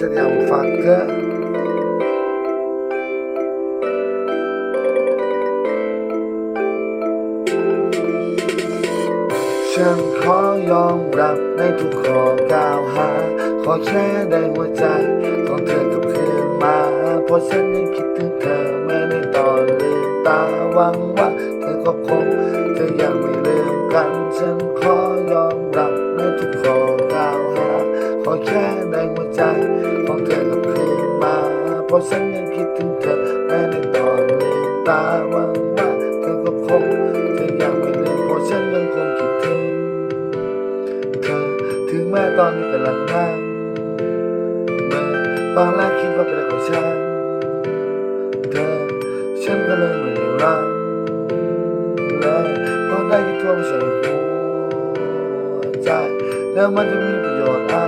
motherfucker ฉันขอยอมรับในทุกข้อกล่าวหา ขอแค่ได้หัวใจของเธอกลับคืนมา เพราะฉันยังคิดถึงเธอแม้ในตอนลืมตาหวังว่าเธอก็คงจะยังไม่ลืมกัน ฉันขอยอมรับในทุกข้อกล่าวหา ขอแค่ได้หัว เพราะฉันยังคิดถึงเธอแม้ในตอนลืมตาหวังว่าเธอก็คงจะยังไม่ลืมเพราะฉันยังคงคิดถึงเธอถึงแม้ตอนนี้กำลังนั่งเมื่อตอนแรกคิดว่าเป็นเรื่องของฉันเธอฉันก็เลยไม่ได้รักเลยเพราะได้ที่ท่วมใส่หัวใจแล้วมันจะมีประโยชน์อัน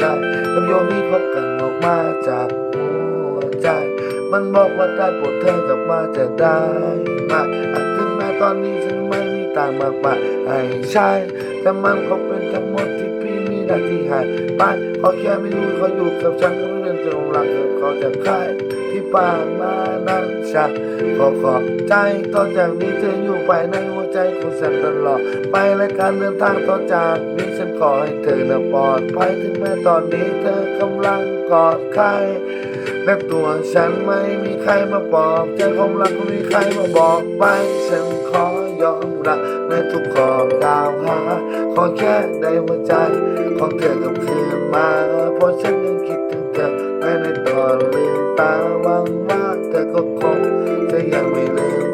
ใดกับโยมนี้พบกันออกมาจากหัวใจ มันบอกว่าได้โปรดเธอกลับมาจะได้ไหมอาจถึงแม้ตอนนี้ฉันไม่มีต่างมากมายให้ใช้แต่มันก็เป็นทั้งหมดที่พี่มีหน้าที่ให้ไปขอแค่ไม่รู้เขาอยู่กับฉันก็ไม่เรื่องจะลงรักเธอขาจะใครที่ผ่านมานั้น ฉันขอขอบใจต่อจากนี้เธออยู่ไปในหัวใจของฉันตลอด ไปและการเดินทางต่อจากนี้ฉันขอให้เธอนะปลอดภัยถึงแม้ตอนนี้เธอกำลังกอดใครและตัวฉันไม่มีใครมาปลอบใจความรักไม่มีใครมาบอกไปฉันขอยอมรับในทุกข้อกล่าวหาขอแค่ได้หัวใจของเธอกลับคืนมาเพราะฉันยังคิดถึงเธอแม้ในตอนลืม ตาหวังว่าเธอก็คงจะยังไม่ลื